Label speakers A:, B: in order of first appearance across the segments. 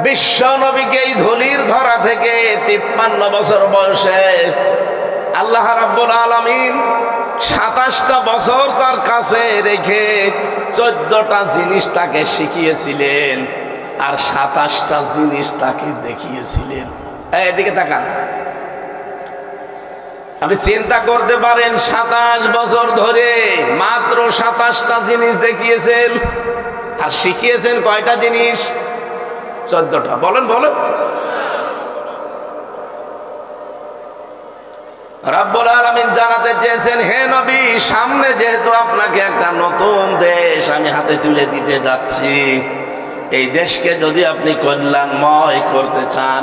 A: বিশ্ব নবীকে এই ধুলির ধরা থেকে তিপ্পান্ন বছর বয়সে আল্লাহ রাব্বুল আলামিন সাতাশটা বছর তার কাছে রেখে চোদ্দটা জিনিস তাকে শিখিয়েছিলেন আর সাতাশটা জিনিস তাকে দেখিয়েছিলেন। এদিকে তাকান। আপনি চিন্তা করতে পারেন, সাতাশ বছর ধরে মাত্র সাতাশটা জিনিস দেখিয়েছেন আর শিখিয়েছেন কয়টা জিনিস? চোদ্দটা। বলেন বলেন। দেশ আমি হাতে তুলে দিতে যাচ্ছি, এই দেশকে যদি আপনি করতে চান,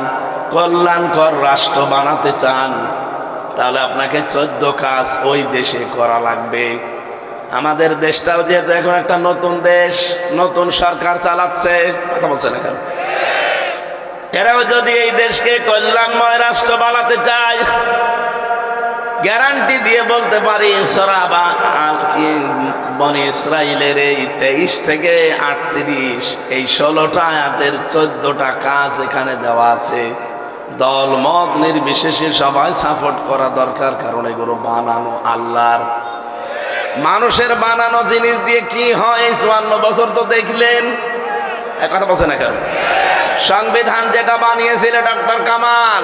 A: কল্যাণকর রাষ্ট্র বানাতে চান, তাহলে আপনাকে চোদ্দ কাজ ওই দেশে করা লাগবে। আমাদের দেশটাও যেহেতু এখন একটা নতুন দেশ, নতুন সরকার চালাচ্ছে, কথা বলছেন এখন। এরাও যদি এই দেশকে কল্যাণময় রাষ্ট্র বানাতে চায়, গ্যারান্টি দিয়ে বলতে পারি, সরা বা আর কি বনি ইসরায়েলের এই তেইশ থেকে আটত্রিশ, এই ষোলোটা আয়াতের চোদ্দটা কাজ এখানে দেওয়া আছে। দল মত নির্বিশেষে সবাই সাপোর্ট করা দরকার, কারণ এগুলো বানানো আল্লাহর মানুষের বানানো জিনিস দিয়ে কি হয়? চুয়ান্ন বছর তো দেখলেন। কথা বলছে না কেন সংবিধান যেটা বানিয়েছিল ডক্টর কামাল,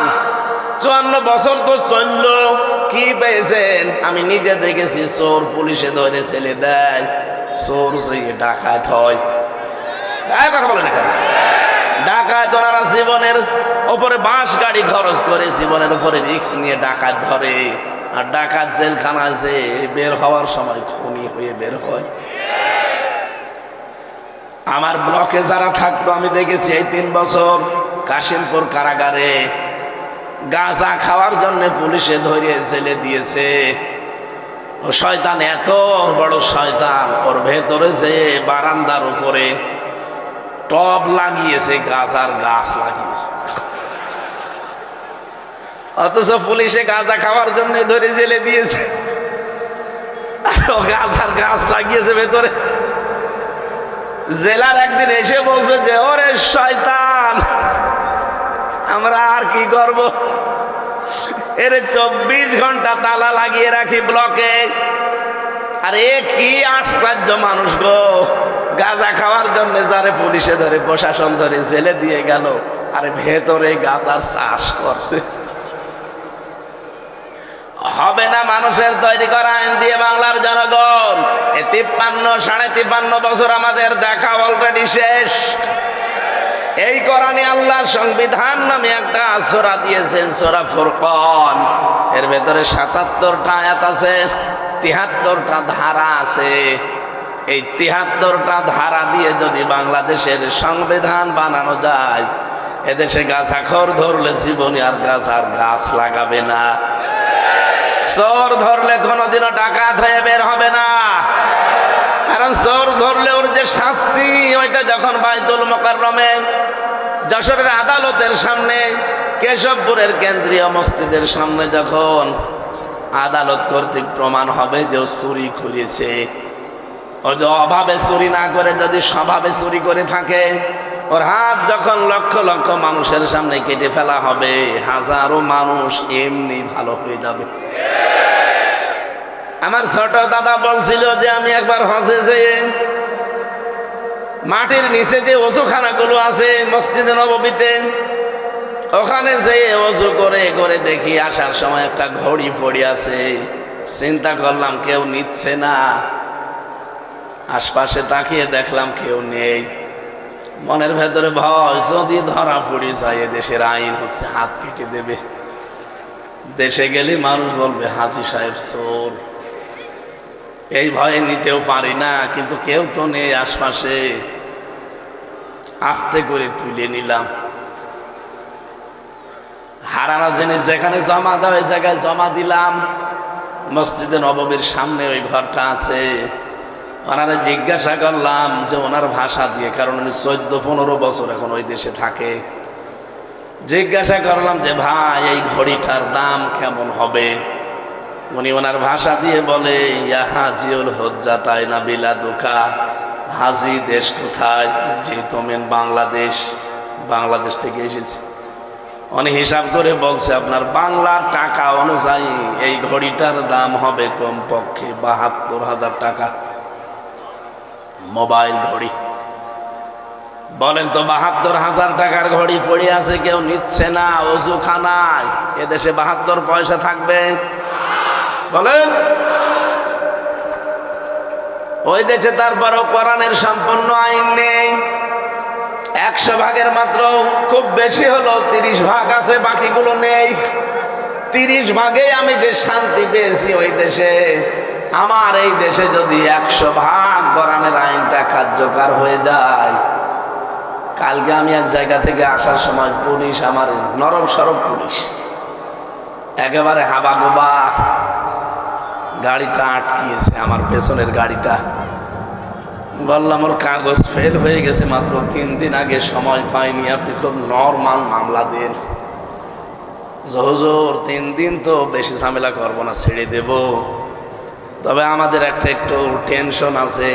A: চুয়ান্ন বছর তো চলল, কি পেয়েছেন? আমি নিজে দেখেছি, চোর পুলিশে ধরে ছেলে দেয়, চোর সে ডাকাত হয়। কথা বলে না কেন ডাকাত ওনারা জীবনের ওপরে বাঁশ গাড়ি খরচ করে, জীবনের উপরে রিক্স নিয়ে ডাকাত ধরে। আর ডাকাত জেলখানা যে বের হওয়ার সময় খুনি হয়ে বের হয়। আমার ব্লকে যারা থাকতো, আমি দেখেছি এই তিন বছর কাশিমপুর কারাগারে গাঁজা খাওয়ার জন্য পুলিশে ধরে জেলে দিয়েছে। ও শয়তান, এত বড় শয়তান, ওর ভেতরে যে বারান্দার উপরে টব লাগিয়েছে, গাজার গাছ লাগিয়েছে। অথচ পুলিশে গাঁজা খাওয়ার জন্য ধরে জেলে দিয়েছে। গাজার গাছ লাগিয়েছে ভেতরে। জেলার একদিন এসে বলছে যে, ওরে শয়তান, আমরা আর কি করব? এর চব্বিশ ঘণ্টা তালা লাগিয়ে রাখি ব্লকে। আর এ কি আশ্চর্য মানুষ গো। গাঁজা খাওয়ার জন্য যারে পুলিশে ধরে, প্রশাসন ধরে জেলে দিয়ে গেল, আর ভেতরে গাঁজার চাষ করছে। হবে না মানুষের তৈরি করা আইন দিয়ে বাংলার জনগণ। এ তিপ্পান্ন, সাড়ে তিপ্পান্ন বছর আমাদের দেখা অলরেডি শেষ। এই কোরআনে আল্লাহর সংবিধান নামে একটা সোরা দিয়েছেন, সোরা ফুরকন। এর ভেতরে সাতাত্তরটা আয়াত আছে, তিহাত্তরটা ধারা আছে। এই তিহাত্তরটা ধারা দিয়ে যদি বাংলাদেশের সংবিধান বানানো যায়, এদেশে গাছ আখর ধরলে জীবনী আর গাছ আর গাছ লাগাবে না। চোর ধরলে কোনোদিনও ডাকাত হয়ে বের হবে না। কারণ চোর ধরলে ওর যে শাস্তি, ওইটা যখন বাইতুল মোকাররমে, যশোরের আদালতের সামনে, কেশবপুরের কেন্দ্রীয় মসজিদের সামনে যখন আদালত কর্তৃক প্রমাণ হবে যে ও চুরি করেছে। ও যে অভাবে চুরি না করে, যদি স্বভাবে চুরি করে থাকে ওর হাত যখন লক্ষ লক্ষ মানুষের সামনে কেটে ফেলা হবে, হাজারো মানুষ এমনি ভালো হয়ে যাবে। আমার ছোট দাদা বলছিল যে, আমি একবার হজে যেয়ে মাটির নিচে যে ওষুখানাগুলো আছে মসজিদে নবমীতে ওখানে যেয়ে অজু করে করে দেখি আসার সময় একটা ঘড়ি পড়ে আছে। চিন্তা করলাম, কেউ নিচ্ছে না। আশপাশে তাকিয়ে দেখলাম কেউ নেই। মনের ভেতরে ভয়, যদি ধরা পড়ে যায় দেশের আইন হচ্ছে হাত কেটে দেবে। দেশে গেলে মানুষ বলবে, হাজি সাহেব, চোর। এই ভয়ে নিতেও পারি না, কিন্তু কেউ তো নেই আশপাশে। আস্তে করে তুলে নিলাম। হারানো জিনিস যেখানে জমা দেওয়া ওই জায়গায় জমা দিলাম। মসজিদে নবমীর সামনে ওই ঘরটা আছে। ওনারা জিজ্ঞাসা করলাম যে ওনার ভাষা দিয়ে, কারণ উনি চোদ্দ, পনেরো বছর এখন ওই দেশে থাকে। জিজ্ঞাসা করলাম যে, ভাই, এই ঘড়িটার দাম কেমন হবে? উনি ওনার ভাষা দিয়ে বলে ইহা জিউল হজ্জা তাই না বিলাদুকা? হাজি দেশ কোথায়? যে তোমেন বাংলাদেশ বাংলাদেশ থেকে এসেছি। উনি হিসাব করে বলছে, আপনার বাংলার টাকা অনুযায়ী এই ঘড়িটার দাম হবে কমপক্ষে বাহাত্তর হাজার টাকা। মোবাইল ঘড়ি। বলেন তো, বাহাত্তর হাজার টাকার ঘড়ি পড়ে আছে, কেউ নিচ্ছে না অজু খানায় এদেশে বাহাত্তর পয়সা থাকবে। বলেন। ওই দেশে তারপরও কোরআনের সম্পূর্ণ আইন নেই। একশো ভাগের মাত্র, খুব বেশি হলো, তিরিশ ভাগ আছে, বাকিগুলো নেই। তিরিশ ভাগে আমি যে শান্তি পেয়েছি ওই দেশে। আমার এই দেশে যদি একশো ভাগ কোরআনের আইনটা কার্যকর হয়ে যায়। কালকে আমি এক জায়গা থেকে আসার সময় পুলিশ আমার নরম সরম পুলিশ। একেবারে হাবা গোবা গাড়িটা আটকিয়েছে আমার পেছনের গাড়িটা। বললাম, ওর কাগজ ফেল হয়ে গেছে মাত্র তিন দিন আগে, সময় পাইনি। আপনি খুব নর্মাল মামলা দেন। জহজোর, তিন দিন তো বেশি ঝামেলা করব না, ছেড়ে দেব। তবে আমাদের একটা একটু টেনশন আছে।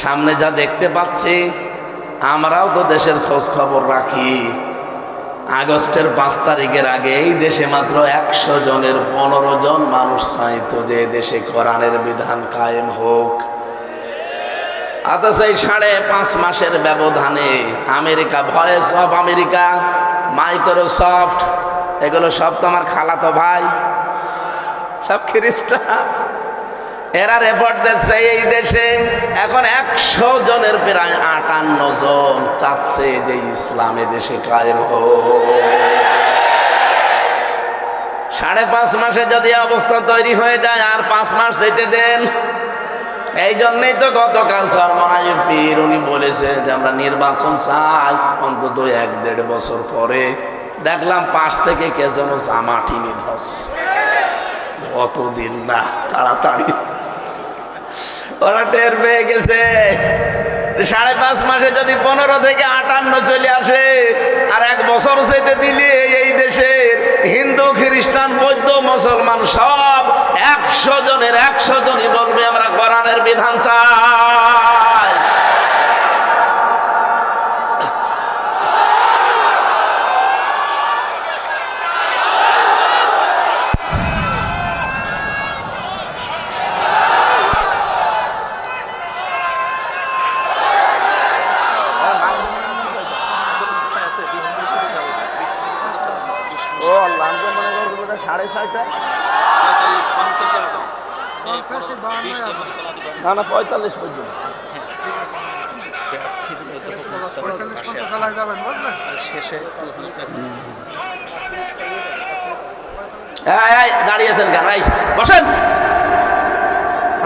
A: সামনে যা দেখতে পাচ্ছি, আমরাও তো দেশের খোঁজ খবর রাখি। আগস্টের পাঁচ তারিখের আগে এই দেশে মাত্র একশো জনের পনেরো জন মানুষ চাইতো যে দেশে কোরআনের বিধান কায়েম হোক। অথচ এই সাড়ে পাঁচ মাসের ব্যবধানে America voice of America Microsoft এগুলো সব তো আমার খালাতো ভাই। সব খ্রিস্টান। এরা রেপোর্ট দিচ্ছে এই দেশে। এখন একশো জনের প্রায় আটান্ন জন চাচ্ছে যে ইসলামে দেশে কায়েম সাড়ে পাঁচ মাসে যদি অবস্থা তৈরি হয়ে যায়, আর পাঁচ মাস যেতে দেন। এই জন্যই তো গতকাল চরমনায় পীর উনি বলেছে যে আমরা নির্বাচন চাই অন্তত এক দেড় বছর পরে। দেখলাম পাশ থেকে কে যেন জামা টিনি ধস অতদিন না, তাড়াতাড়ি। ওরা টের পেয়ে গেছে সাড়ে পাঁচ মাসে যদি পনেরো থেকে আটান্ন চলে আসে, আর এক বছর যেতে দিলে এই দেশের হিন্দু, খ্রিস্টান, বৌদ্ধ, মুসলমান সব একশো জনের একশো জনই বলবে, আমরা কোরআনের বিধান চাই। না না পঁয়তাল্লিশ পর্যন্ত। দাঁড়িয়েছেন কেন? এই বসেন।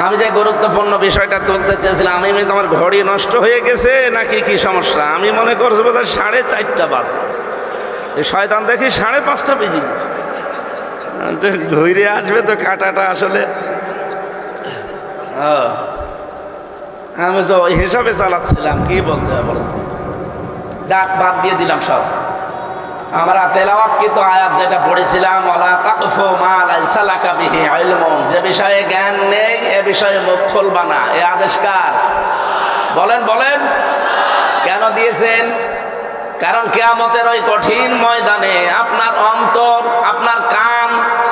A: আমি যে গুরুত্বপূর্ণ বিষয়টা তুলতে চেয়েছিলাম আমি তোমার ঘড়ি নষ্ট হয়ে গেছে নাকি কি সমস্যা? আমি মনে করছি বোধ সাড়ে চারটা বাজে। এই শয়তান দেখি সাড়ে পাঁচটা বেজে গেছে। তো ঘুরে আসবে তো কাটাটা আসলে আমি তো হিসাবে চালাচ্ছিলাম, কি বলতে হবে যাক, বাদ দিয়ে দিলাম সব। আমরা তেলাওয়াত কিন্তু আয়াত যেটা পড়েছিলাম ওলা যে বিষয়ে জ্ঞান নেই, এ বিষয়ে মুখ খুলবা না। এ আদেশ কার? বলেন বলেন। কেন দিয়েছেন? কারণ কেয়ামতের ওই কঠিন ময়দানে আপনার অন্তর, আপনার কান,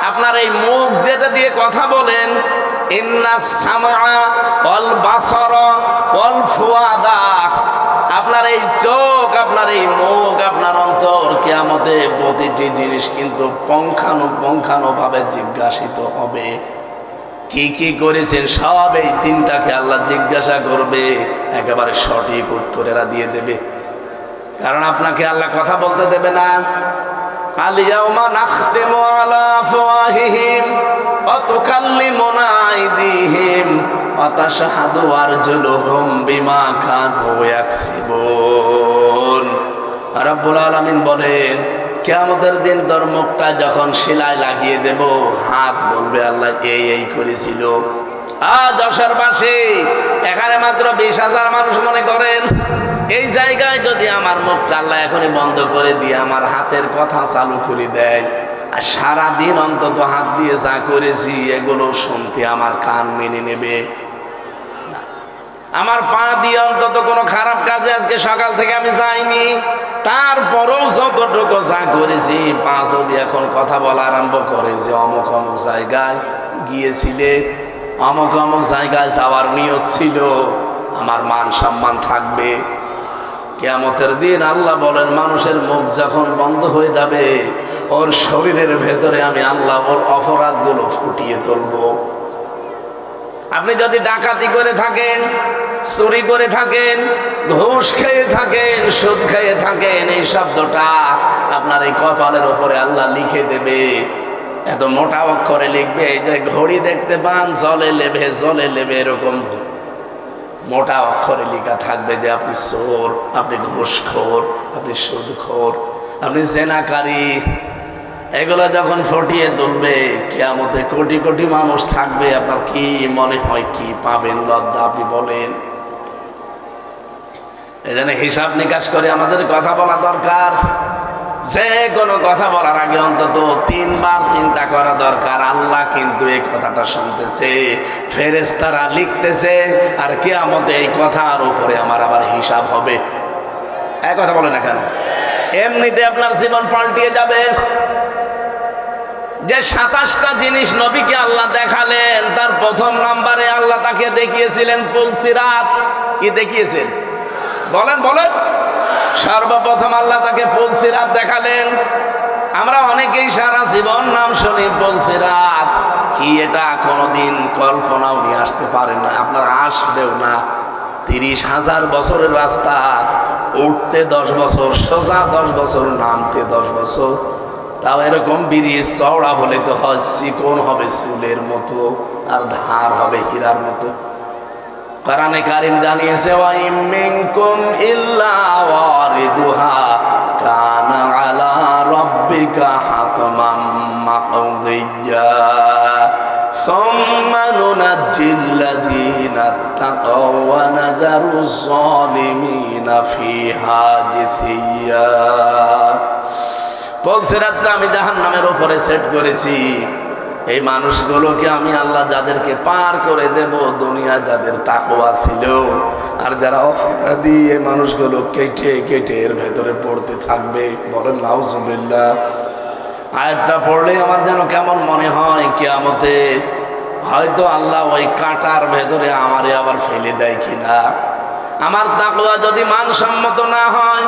A: আপনার এই মুখ যেটা দিয়ে কথা বলেন আপনার এই চোখ, আপনার এই মুখ, আপনার অন্তর কেয়ামতে প্রতিটি জিনিস কিন্তু পঙ্খানু ভাবে জিজ্ঞাসিত হবে। কি কি করেছেন? সব এই তিনটাকে আল্লাহ জিজ্ঞাসা করবে, একেবারে সঠিক উত্তরেরা দিয়ে দেবে। কারণ আপনাকে আল্লাহ কথা বলতে দেবে না। আলিয়াউমা নাখতিমু আলা আফওয়াহিহিম, ওয়া ইয়াকসিবুন। রাব্বুল আলামিন বলেন, কিয়ামতের দিন তোর মুখটা যখন শিলায় লাগিয়ে দেব, হাত বলবে আল্লাহ, এই এই করেছিল। যশোর বাসী এখানে মাত্র বিশ হাজার মানুষ মনে করেন, এই জায়গায় যদি আমার মুখটা আল্লাহ এখনই বন্ধ করে দিয়ে আমার হাতের কথা চালু করে দেয়। আর সারাদিন অন্তত হাত দিয়ে যা করেছি, এগুলো শুনতে আমার কান মেনে নেবে। আমার পা দিয়ে অন্তত কোনো খারাপ কাজে আজকে সকাল থেকে আমি যাইনি। তারপরেও যতটুকু যা করেছি, পা যদি এখন কথা বলা আরম্ভ করে যে অমুক অমুক জায়গায় গিয়েছিলে, অমুক অমুক জায়গায় যাওয়ার নিয়ত ছিল, আমার মান সম্মান থাকবে। কেয়ামতের দিন আল্লাহ বলেন, মানুষের মুখ যখন বন্ধ হয়ে যাবে, ওর শরীরের ভেতরে আমি আল্লাহ ওর অপরাধগুলো ফুটিয়ে তুলবো। আপনি যদি ডাকাতি করে থাকেন, চুরি করে থাকেন, ঘুষ খেয়ে থাকেন, সুদ খেয়ে থাকেন, এই শব্দটা আপনার এই কপালের ওপরে আল্লাহ লিখে দেবে। এত মোটা অক্ষরে লিখবে যে ঘড়ি দেখতে পান, জলে লেবে জলে লেবে, এরকম। মোটা অক্ষরে লেখা থাকবে যে আপনি চোর, আপনি ঘুষখোর, আপনি সুদখোর, আপনি জেনাকারী। এগুলো যখন ফটিয়ে তুলবে, কেয়ামতে কোটি কোটি মানুষ থাকবে। আপনার কি মনে হয় কি পাবেন? লজ্জা আপনি বলেন। জন্য হিসাব নিকাশ করে আমাদের কথা বলা দরকার। যে কোনো কথা বলার আগে অন্তত তিনবার চিন্তা করা দরকার। আল্লাহ কিন্তু এই কথাটা শুনতেছে ফেরেস্তারা লিখতেছে, আর কেয়ামতে এই কথার উপরে আমার আবার হিসাব হবে। এক কথা বলে না কেন? এমনিতে আপনার জীবন পাল্টিয়ে যাবে। যে সাতাশটা জিনিস নবীকে আল্লাহ দেখালেন, তার প্রথম নাম্বারে আল্লাহ তাকে দেখিয়েছিলেন, পুলসিরাত। কি দেখিয়েছেন? বলেন বলেন। সর্বপ্রথম আল্লাহ তাকে পুলসিরাত দেখালেন। আমরা অনেকেই সারা জীবন নাম শুনি পুলসিরাত কি এটা? কোনোদিন কল্পনাও নিয়ে আসতে পারেন না। আপনার আসবেও না। তিরিশ হাজার বছরের রাস্তা। উঠতে দশ বছর, সোজা দশ বছর, নামতে দশ বছর। তাও এরকম ব্রিজ, চওড়া হলে তো হয়, চিকন হবে চুলের মতো, আর ধার হবে হীরার মতো। কারণে কারিম জানিয়েছে ওয়াইম মিনকুম ইল্লা ওয়ারিদুহা কানা আলা রাব্বিকা হাতমান মাকদিয়া ثم ننجي الذين اتقوا ونذر الظالمين فيها جثيا পলসেরাতটা আমি জাহান নামের ওপরে সেট করেছি এই মানুষগুলোকে আমি আল্লাহ যাদেরকে পার করে দেব, দুনিয়া যাদের তাকোয়া ছিল। আর যারা অপরাধী, এই মানুষগুলো কেটে কেটে এর ভেতরে পড়তে থাকবে। বলেন, নাউজুবিল্লাহ। আয়াতটা পড়লে আমার যেন কেমন মনে হয়, কেয়ামতে হয়তো আল্লাহ ওই কাঁটার ভেতরে আমারে আবার ফেলে দেয় কিনা। আমার তাকওয়া যদি মানসম্মত না হয়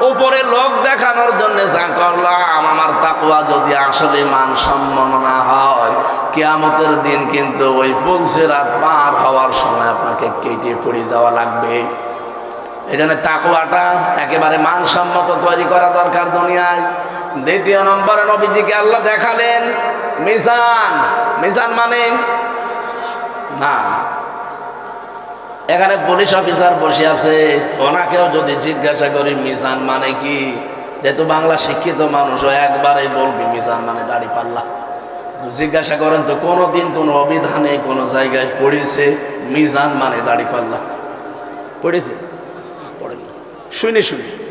A: উপরে লোক দেখানোর জন্য যা করলাম, আমার তাকুয়া যদি আসলে মানসম্মত না হয়, কেয়ামতের দিন কিন্তু ওই পুলসেরাত পার হওয়ার সময় আপনাকে কেটে পড়ে যাওয়া লাগবে। এই জন্য তাকুয়াটা একেবারে মানসম্মত তৈরি করা দরকার দুনিয়ায়। দ্বিতীয় নম্বরে নবীজিকে আল্লাহ দেখালেন, মিজান মিজান মানে? না। এখানে পুলিশ অফিসার বসে আছে। ওনাকেও যদি জিজ্ঞাসা করি মিজান মানে কি? যেহেতু বাংলা শিক্ষিত মানুষ একবারেই বলবি মিজান মানে দাড়ি পাল্লা। জিজ্ঞাসা করেন তো কোনো দিন কোনো অভিধানে কোনো জায়গায় পড়েছে মিজান মানে দাড়ি পাল্লা? পড়েছে। পড়েন। না। শুনে শুনে।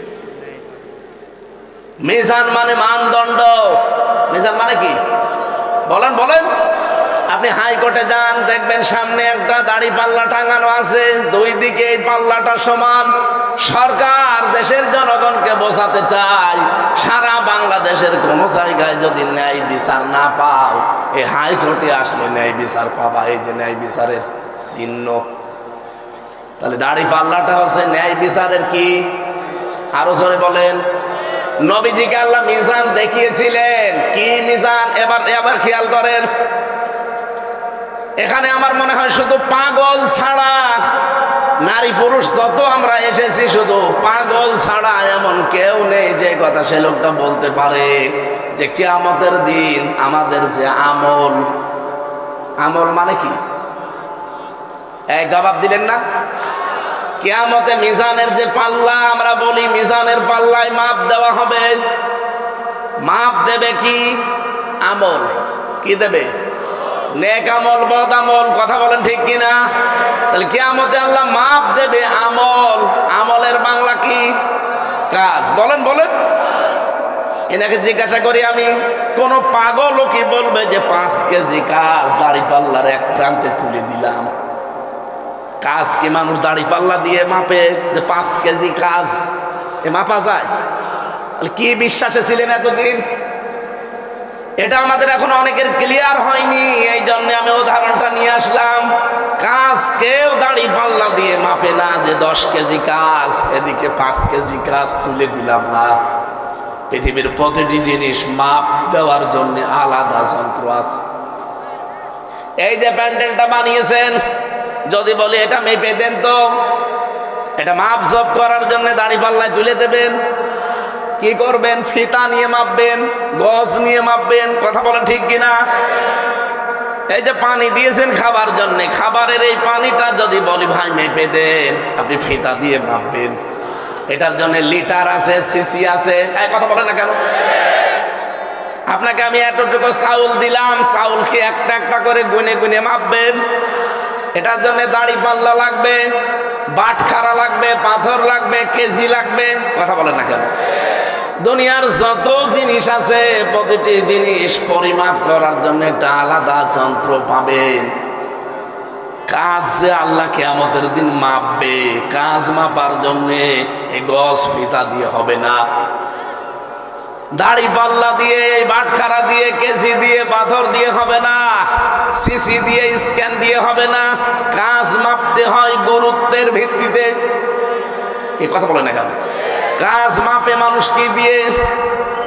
A: মিজান মানে মানদণ্ড। মিজান মানে কি? বলেন বলেন। আপনি হাইকোর্টে যান, দেখবেন সামনে একটা দাড়ি পাল্লা টাঙানো আছে, দুই দিকে এই পাল্লাটা সমান। সরকার দেশের জনগণকে বোঝাতে চায়, সারা বাংলাদেশের কোন জায়গায় যদি ন্যায় বিচার না পাও এই হাইকোর্টে আসলে ন্যায় বিচার পাবা, এই যে ন্যায় বিচারের চিহ্ন। তাহলে দাড়ি পাল্লাটা হচ্ছে ন্যায় বিচারের কি? আরও জোরে বলেন। নবীজিকে আল্লাহ মিজান দেখিয়েছিলেন। কি মিজান? এবার এবার খেয়াল করেন। এখানে আমার মনে হয় শুধু পাগল ছাড়া, নারী পুরুষ যত আমরা এসেছি, শুধু পাগল ছাড়া এমন কেউ নেই যে কথা সে লোকটা বলতে পারে যে কেয়ামতের দিন আমাদের যে আমল। আমল মানে কি? এই জবাব দিলেন না? কেয়ামতে মিজানের যে পাল্লা, আমরা বলি মিজানের পাল্লায় মাপ দেওয়া হবে। মাপ দেবে কি? আমল। কি দেবে? নেক আমল, বদ আমল, কথা বলেন ঠিক কিনা? তাহলে কেয়ামতে আল্লাহ মাপ দেবে আমল। আমলের বাংলা কি? কাজ। বলেন বলেন। এনাকে জিজ্ঞাসা করি আমি, কোন পাগলও কি বলবে যে পাঁচ কেজি কাজ দাড়ি পাল্লার এক প্রান্তে তুলে দিলাম? কাজ কি মানুষ দাড়ি পাল্লা দিয়ে মাপে যে পাঁচ কেজি কাজ? এ মাপা যায়। কি বিশ্বাসে ছিলেন এতদিন? এটা আমাদের এখন অনেকের ক্লিয়ার হয়নি এই জন্য আমি উদাহরণটা নিয়ে আসলাম। কাজ কেউ দাড়ি পাল্লা দিয়ে মাপে না যে দশ কেজি কাজ, এদিকে পাঁচ কেজি কাজ তুলে দিলাম না। পৃথিবীর প্রতিটি জিনিস মাপ দেওয়ার জন্য আলাদা যন্ত্র আছে। এই যে প্যান্ডেলটা বানিয়েছেন, যদি বলি এটা মেপে দেন তো, এটা মাপ জপ করার জন্য দাড়ি পাল্লায় তুলে দেবেন। কি করবেন? ফিতা নিয়ে মাপবেন, গজ নিয়ে মাপবেন, কথা বলেন ঠিক কিনা? এই যে পানি দিয়েছেন খাবার জন্য, খাবারের এই পানিটা যদি বলি, ভাই, মেপে দেন। আপনি ফিতা দিয়ে মাপবেন। এটার জন্য লিটার আছে, সিসি আছে। এই কথা বলেন না কেন? আপনাকে আমি এতটুকু চাউল দিলাম, চাউল কি একটা একটা করে গুনে গুনে মাপবেন। এটার জন্য দাড়ি পাল্লা লাগবে, বাটখারা লাগবে, পাথর লাগবে, কেজি লাগবে, কথা বলেন না কেন? দুনিয়ার যত জিনিস আছে, প্রতিটি জিনিস পরিমাপ করার জন্য একটা আলাদা যন্ত্র পাবেন। কাজ যে আল্লাহ কেয়ামতের দিন মাপবে, কাজ মাপার জন্য এই গছ ফিতা দিয়ে হবে না। দাড়ি পাল্লা দিয়ে, বাটখারা দিয়ে, কেজি দিয়ে, পাথর দিয়ে হবে না। সিসি দিয়ে, স্ক্যান দিয়ে হবে না। কাজ মাপতে হয় গুরুত্বের ভিত্তিতে। কি কথা বলে না কেন? কাজ মাপে মানুষ কি দিয়ে,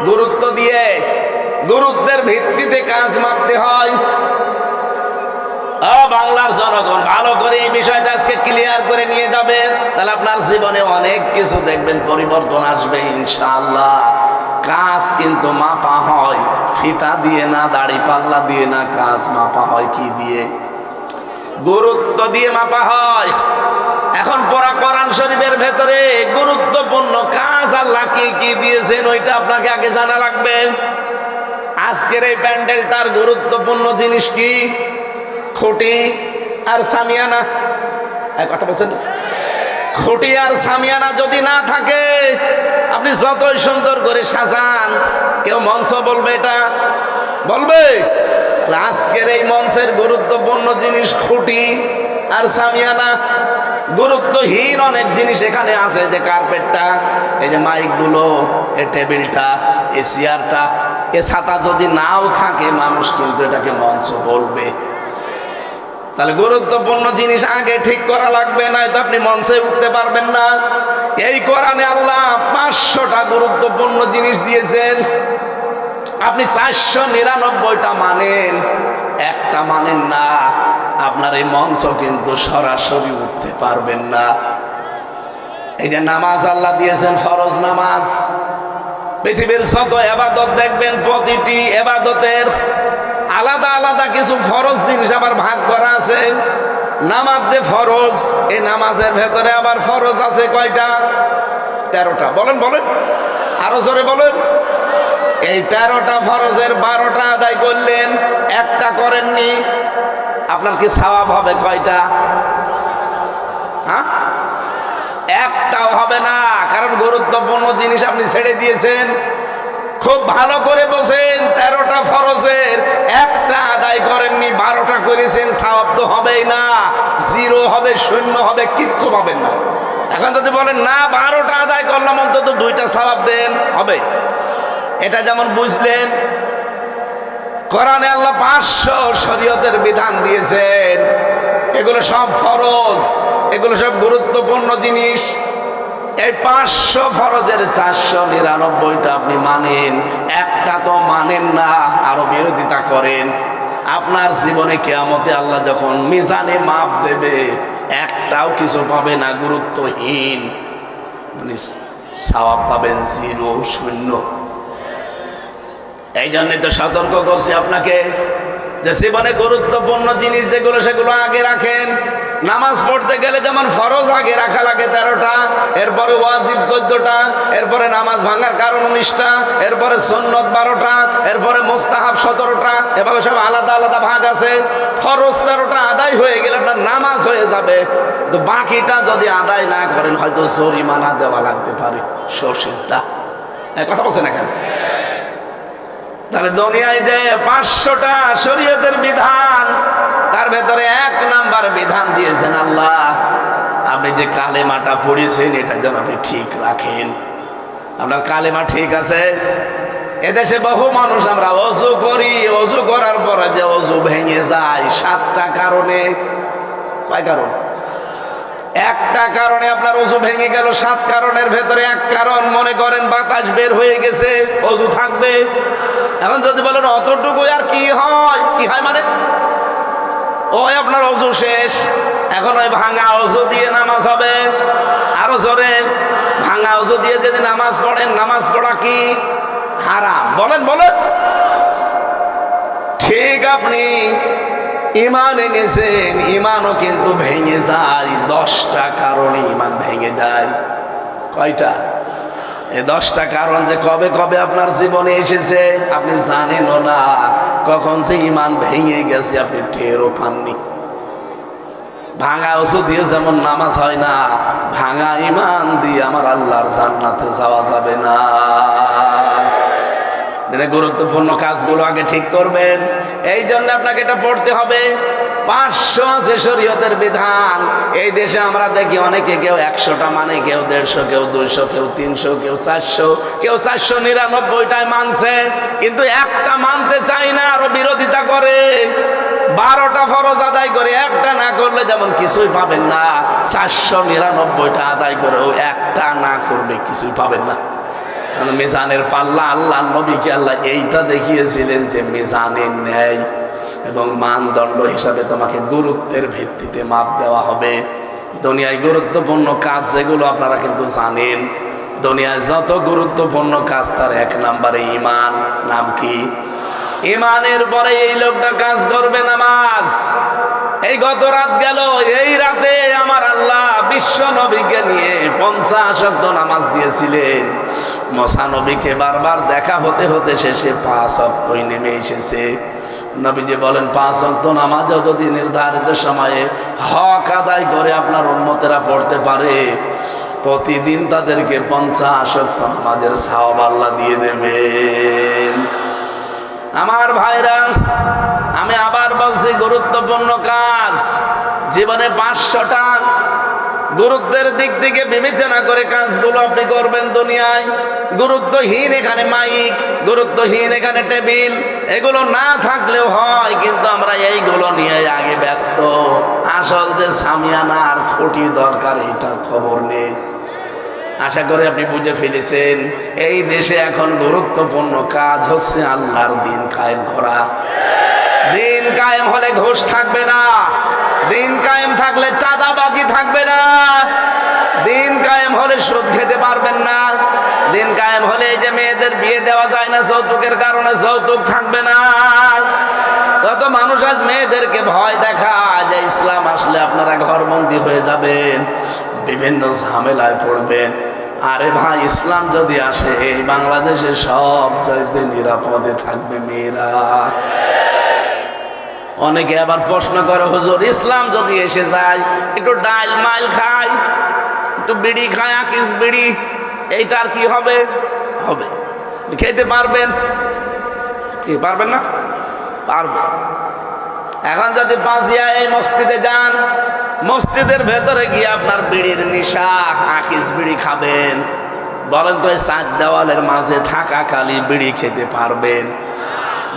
A: গুরুত্ব দিয়ে, গুরুত্বের ভিত্তিতে কাজ মাপতে হয়। বাংলার জনগণ, ভালো করে এই বিষয়টা আজকে ক্লিয়ার করে নিয়ে যাবে। তাহলে আপনার জীবনে অনেক কিছু দেখবেন, পরিবর্তন আসবে, ইনশাআল্লাহ। কাজ কিন্তু মাপা হয়, ফিতা দিয়ে না, দাড়ি পাল্লা দিয়ে না কাজ মাপা হয় কি দিয়ে? গুরুত্ব দিয়ে মাপা হয়। এখন পড়া কোরআন শরীফের ভেতরে গুরুত্বপূর্ণ কাজ আল্লাহ কি কি দিয়েছেন ওইটা আপনাকে আগে জানা লাগবে। আজকের এই প্যান্ডেলটার গুরুত্বপূর্ণ জিনিস কি? খুঁটি আর সামিয়ানা। কথা বলছেন? খুঁটি আর সামিয়ানা যদি না থাকে, আপনি যতই সুন্দর করে সাজান, কেউ মঞ্চ বলবে এটা? বলবে? আজকের এই মঞ্চের গুরুত্বপূর্ণ জিনিস খুঁটি আর সামিয়ানা। গুরুত্বহীন অনেক জিনিস এখানে আছে যে কার্পেটটা, এই যে মাইকগুলো এই টেবিলটা, এ চেয়ারটা, এ ছাতা যদি নাও থাকে, মানুষ কিন্তু এটাকে মঞ্চ বলবে। তাহলে গুরুত্বপূর্ণ জিনিস আগে ঠিক করা লাগবে না তো আপনি মঞ্চে উঠতে পারবেন না। এই কোরআনে আল্লাহ পাঁচশোটা গুরুত্বপূর্ণ জিনিস দিয়েছেন। আপনি চারশো নিরানব্বইটা মানেন, একটা মানেন না। আপনার এই মঞ্চ কিন্তু সরাসরি উঠতে পারবেন না। এই যে নামাজ আল্লাহ দিয়েছেন, ফরজ নামাজ। পৃথিবীর শত এবাদত দেখবেন, প্রতিটি এবাদতের আলাদা আলাদা কিছু ফরজ জিনিস আবার ভাগ করা আছে। নামাজ যে ফরজ, এই নামাজের ভেতরে আবার ফরজ আছে কয়টা? তেরোটা। বলেন বলেন। আরও জোরে বলেন। এই তেরোটা ফরজের বারোটা আদায় করলেন, একটা করেননি। আপনার কি সওয়াব হবে কয়টা? হ্যাঁ? একটাও হবে না, কারণ গুরুত্বপূর্ণ জিনিস আপনি ছেড়ে দিয়েছেন। খুব ভালো করে বসেন তেরোটা ফরজের, একটা আদায় করেননি, বারোটা করেছেন সওয়াব তো হবেই না। জিরো হবে, শূন্য হবে, কিচ্ছু পাবেন না। এখন যদি বলেন, না, বারোটা আদায় করলাম, অন্তত দুইটা সওয়াব দেন, হবে। এটা যেমন বুঝলেন কোরআনে আল্লাহ পাঁচশো শরীয়তের বিধান দিয়েছেন। এগুলো সব ফরজ, এগুলো সব গুরুত্বপূর্ণ জিনিস। এই পাঁচশো ফরজের চারশো নিরানব্বইটা আপনি মানেন, একটা তো মানেন না, আরও বিরোধিতা করেন। আপনার জীবনে কেয়ামতে আল্লাহ যখন মিজানে মাপ দেবে, একটাও কিছু পাবে না, গুরুত্বহীন। আপনি সওয়াব পাবেন জিরো, শূন্য। এই জন্যই তো সতর্ক করছি আপনাকে যে জীবনে গুরুত্বপূর্ণ জিনিস যেগুলো, সেগুলো আগে রাখেন। নামাজ পড়তে গেলে যেমন ফরজ আগে রাখা লাগে তেরোটা, এরপরে ওয়াজিব চোদ্দটা, এরপরে নামাজ ভাঙার কারণ উনিশটা, এরপরে সন্নত বারোটা, এরপরে মোস্তাহাব সতেরোটা, এভাবে সব আলাদা আলাদা ভাগ আছে। ফরজ তেরোটা আদায় হয়ে গেলে আপনার নামাজ হয়ে যাবে। তো বাকিটা যদি আদায় না করেন, হয়তো জরিমানা দেওয়া লাগতে পারে। সর্ষেজদা কথা বলছে না কেন? তাহলে দুনিয়ায় যে পাঁচশোটা শরীয়তের বিধান, তার ভেতরে এক নাম্বার বিধান দিয়েছেন আল্লাহ। আপনি যে কালেমাটা পড়েছেন, এটা যেন আপনি ঠিক রাখেন। আপনার কালেমা ঠিক আছে? এদেশে বহু মানুষ আমরা অজু করি, অজু করার পরে যে অজু ভেঙে যায়, সাতটা কারণে। কয় কারণ? একটা কারণে আপনার অজু ভেঙে গেল, সাত কারণের ভেতরে এক কারণ, মনে করেন বাতাস বের হয়ে গেছে অজু থাকবে। এখন যদি বলেন, অতটুকু আর কি হয়? কি হয় মানে? ওই আপনার অজু শেষ। এখন ওই ভাঙা অজু দিয়ে নামাজ হবে। আরও জোরে, ভাঙা অজু দিয়ে যদি নামাজ পড়েন, নামাজ পড়া কি? হারাম। বলেন বলেন। ঠিক আপনি। ইমান এনেছেন, ইমানও কিন্তু ভেঙে যায়। দশটা কারণে ইমান ভেঙে যায় কয়টা? এই দশটা কারণ যে কবে কবে আপনার জীবনে এসেছে, আপনি জানেনও না। কখন যে ইমান ভেঙে গেছে, আপনি টেরও পাননি। ভাঙা ওষুধ দিয়ে যেমন নামাজ হয় না, ভাঙা ইমান দিয়ে আমার আল্লাহর জান্নাতে যাওয়া যাবে না। দিনে গুরুত্বপূর্ণ কাজগুলো আগে ঠিক করবেন। এই জন্য আপনাকে এটা পড়তে হবে, পাঁচশো আছে শরীয়তের বিধান। এই দেশে আমরা দেখি অনেকে কেউ একশোটা মানে কেউ দেড়শো, কেউ দুইশো, কেউ তিনশো, কেউ চারশো কেউ চারশো নিরানব্বইটায় মানছে। কিন্তু একটা মানতে চাই না, আরও বিরোধিতা করে। বারোটা ফরজ আদায় করে, একটা না করলে যেমন কিছুই পাবেন না, চারশো নিরানব্বইটা আদায় করেও একটা না করলে কিছুই পাবেন না। মিজানের পাল্লা আল্লাহ, নবীকে আল্লাহ এইটা দেখিয়েছিলেন যে মিজানের ন্যায় এবং মানদণ্ড হিসাবে তোমাকে গুরুত্বের ভিত্তিতে মাপ দেওয়া হবে। দুনিয়ায় গুরুত্বপূর্ণ কাজ যেগুলো আপনারা কিন্তু জানেন। দুনিয়ায় যত গুরুত্বপূর্ণ কাজ, তার এক নম্বরে ইমান নাম কি? ইমানের পরে এই লোকটা কাজ করবে নামাজ। এই গত রাত গেল, এই রাতে আমার আল্লাহ বিশ্ব নবীকে নিয়ে পঞ্চাশ অব্দ নামাজ দিয়েছিলেন। মশা নবীকে বারবার দেখা হতে হতে শেষে পাঁচ অক্টই নেমে এসেছে। নবীজি বলেন, পাঁচ অক্ট নামাজও যদি নির্ধারিত সময়ে হক আদায় করে আপনার উন্মতেরা পড়তে পারে, প্রতিদিন তাদেরকে পঞ্চাশ অক্ট নামাজের সাওয়াব আল্লাহ দিয়ে দেবেন। আমার ভাইরা, আমি আবার বলছি, গুরুত্বপূর্ণ কাজ। জীবনে পাঁচশো পাঁচশোটা গুরুত্বের দিক থেকে বিবেচনা করে কাজগুলো আপনি করবেন দুনিয়ায়। গুরুত্বহীন এখানে মাইক, গুরুত্বহীন এখানে টেবিল, এগুলো না থাকলেও হয়, কিন্তু আমরা এইগুলো নিয়ে আগে ব্যস্ত। আসল যে সামিয়ানা আর খুঁটি দরকার এটার খবর নেই। আশা করি আপনি বুঝে ফেলেছেন, এই দেশে এখন গুরুত্বপূর্ণ কাজ হচ্ছে আল্লাহর দিন কায়েম করা। দিন কায়েম হলে ঘুষ থাকবে না। দিন কায়েম থাকলে চাঁদাবাজি থাকবে না। দিন কায়েম হলে সুদ খেতে পারবেন না। দিন কায়েম হলে এই যে মেয়েদের বিয়ে দেওয়া যায় না, যৌতুকের কারণে যৌতুক থাকবে না। কত মানুষ আজ মেয়েদেরকে ভয় দেখায় যে ইসলাম আসলে আপনারা ঘরবন্দি হয়ে যাবেন, বিভিন্ন ঝামেলায় পড়বেন। আরে ভাই, ইসলাম যদি আসে বাংলাদেশে সব চাইতে নিরাপদে থাকবে মেয়েরা। অনেকে আবার প্রশ্ন করে, হুজুর, ইসলাম যদি এসে যায়, একটু ডাইল মাইল খায় একটু বিড়ি খায় আকিস বিড়ি, এইটার কি হবে? হবে। খেতে পারবেন? কি, পারবেন না? পারবেন। এখন যদি পাঁচিয়া এই মসজিদে যান, মসজিদের ভেতরে গিয়ে আপনার বিড়ির নিশা, আকিস বিড়ি খাবেন। বলেন তো, এই চার দেওয়ালের মাঝে থাকাকালীন বিড়ি খেতে পারবেন?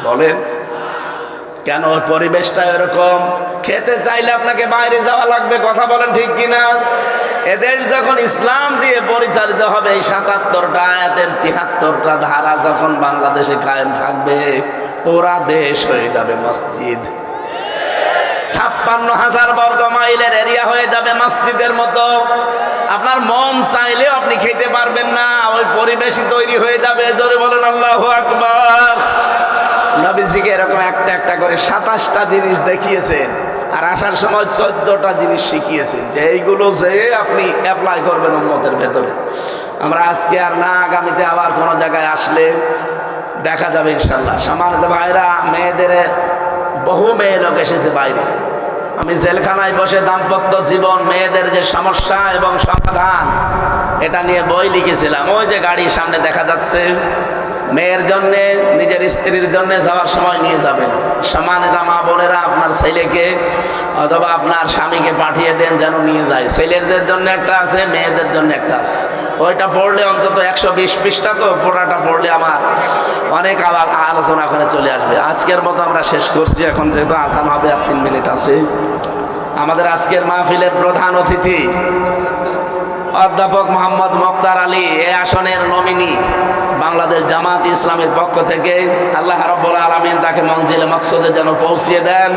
A: বলেন। কেন পরিবেশটা এরকম? খেতে চাইলে আপনাকে বাইরে যাওয়া লাগবে, কথা বলেন ঠিক কিনা? এদেশ যখন ইসলাম দিয়ে পরিচালিত হবে, এই সাতাত্তরটা আয়াতের তিহাত্তরটা ধারা যখন বাংলাদেশে কায়েম থাকবে, পুরা দেশ হয়ে যাবে মসজিদ। ছাপ্পান্ন হাজার বর্গ মাইলের এরিয়া হয়ে যাবে মসজিদের মতো। আপনার মন চাইলেও আপনি খেতে পারবেন না, ওই পরিবেশই তৈরি হয়ে যাবে। জোরে বলেন, আল্লাহ আকবার। নবীজিকে এরকম একটা একটা করে সাতাশটা জিনিস দেখিয়েছেন। আর আসার সময় চোদ্দটা জিনিস শিখিয়েছেন যে এইগুলো যে আপনি অ্যাপ্লাই করবেন উন্মতের ভেতরে। আমরা আজকে আর না আগামীতে আবার কোনো জায়গায় আসলে দেখা যাবে ইনশাল্লাহ সামান্য ভাইরা, মেয়েদের বহু মেয়ে লোক এসেছে বাইরে। আমি জেলখানায় বসে দাম্পত্য জীবন, মেয়েদের যে সমস্যা এবং সমাধান, এটা নিয়ে বই লিখেছিলাম। ওই যে গাড়ির সামনে দেখা যাচ্ছে মেয়ের জন্য, নিজের স্ত্রীর জন্য যাওয়ার সময় নিয়ে যাবেন। সমানেতা মা বোনেরা আপনার ছেলেকে অথবা আপনার স্বামীকে পাঠিয়ে দেন যেন নিয়ে যায়। ছেলেদের জন্য একটা আছে, মেয়েদের জন্য একটা আছে। ওইটা পড়লে অন্তত একশো বিশ পৃষ্ঠা তো পড়াটা পড়লে আমার অনেক আবার আলোচনা করে চলে আসবে। আজকের মতো আমরা শেষ করছি, এখন যেহেতু আসান হবে আর তিন মিনিট আছে। আমাদের আজকের মাহফিলের প্রধান অতিথি অধ্যাপক মোহাম্মদ মক্তার আলী এ আসনের নমিনি বাংলাদেশ জামাত ইসলামের পক্ষ থেকে। আল্লাহ রব্বুল আলমিন তাকে মঞ্জিলে মকসদে যেন পৌঁছিয়ে দেন।